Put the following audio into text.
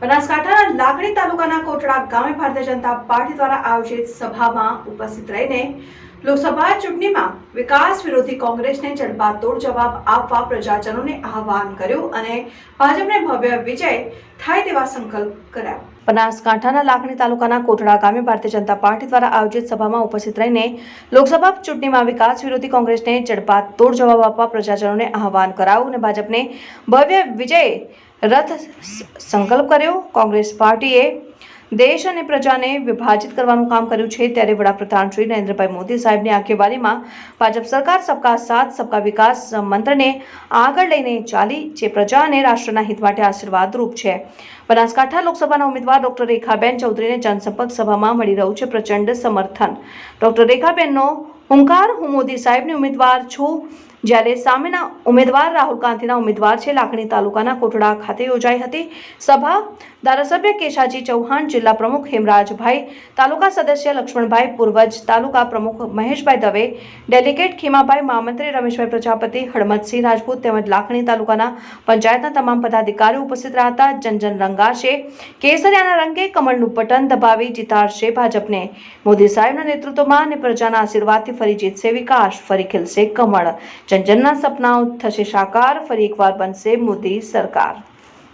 બનાસકાંઠાના લાકડી તાલુકાના કોટડા ગામે ભારતીય જનતા પાર્ટી દ્વારા આયોજિત સભામાં ઉપસ્થિત રહીને લોકસભા ચૂંટણીમાં વિકાસ વિરોધી કોંગ્રેસને જડબાતોડ જવાબ આપવા પ્રજાજનોને આહવાન કર્યું અને ભાજપને ભવ્ય વિજય થાય તેવા સંકલ્પ કર્યા. બનાસકાંઠાના લાખણી તાલુકાના કોટડા ગામે ભારતીય જનતા પાર્ટી દ્વારા આયોજિત સભામાં ઉપસ્થિત રહીને લોકસભા ચૂંટણીમાં વિકાસ વિરોધી કોંગ્રેસને જડબાતોડ જવાબ આપવા પ્રજાજનોને આહવાન કરાયું અને ભાજપને ભવ્ય વિજય રથ સંકલ્પ કર્યો. કોંગ્રેસ પાર્ટીએ દેશ અને પ્રજાને વિભાજિત કરવાનું કામ કર્યું છે ત્યારે વડાપ્રધાન શ્રી નરેન્દ્રભાઈ મોદી સાહેબની આગેવાનીમાં ભાજપ સરકાર, સબકા સાથ, સબકા વિકાસ મંત્રને આગળ લઈને ચાલી જે પ્રજા અને રાષ્ટ્રના હિત માટે આશીર્વાદરૂપ છે. બનાસકાંઠા લોકસભાના ઉમેદવાર ડોક્ટર રેખાબેન ચૌધરીને જનસંપર્ક સભામાં મળી રહ્યું છે પ્રચંડ સમર્થન. ડોક્ટર રેખાબેનનો હુંકાર હું મોદી સાહેબની ઉમેદવાર છું. જ્યારે સામેના ઉમેદવાર રાહુલ ગાંધીના ઉમેદવાર છે, લાખણી તાલુકાના કોટડા ખાતે યોજાઈ હતી. સભા ધારાસભ્ય કેશાજી ચૌહાણ, જિલ્લા પ્રમુખ હેમરાજભાઈ, તાલુકા સદસ્ય લક્ષ્મણભાઈ પૂર્વજ, તાલુકા પ્રમુખ મહેશભાઈ દવે, ડેલિગેટ ખીમાભાઈ મહામંત્રી રમેશભાઈ પ્રજાપતિ, હળમતસિંહ રાજપૂત તેમજ લાખણી તાલુકાના પંચાયતના તમામ પદાધિકારીઓ ઉપસ્થિત રહ્યા હતા. જન જન રંગાશે કેસરિયાના રંગે કમળનું બટન દબાવી જીતાડશે ભાજપને. મોદી સાહેબના નેતૃત્વમાં અને પ્રજાના આશીર્વાદથી ફરી જીતશે વિકાસ, ફરી ખીલશે કમળ. જનજનના સપનાઓ થશે સાકાર. ફરી એકવાર બનશે મોદી સરકાર.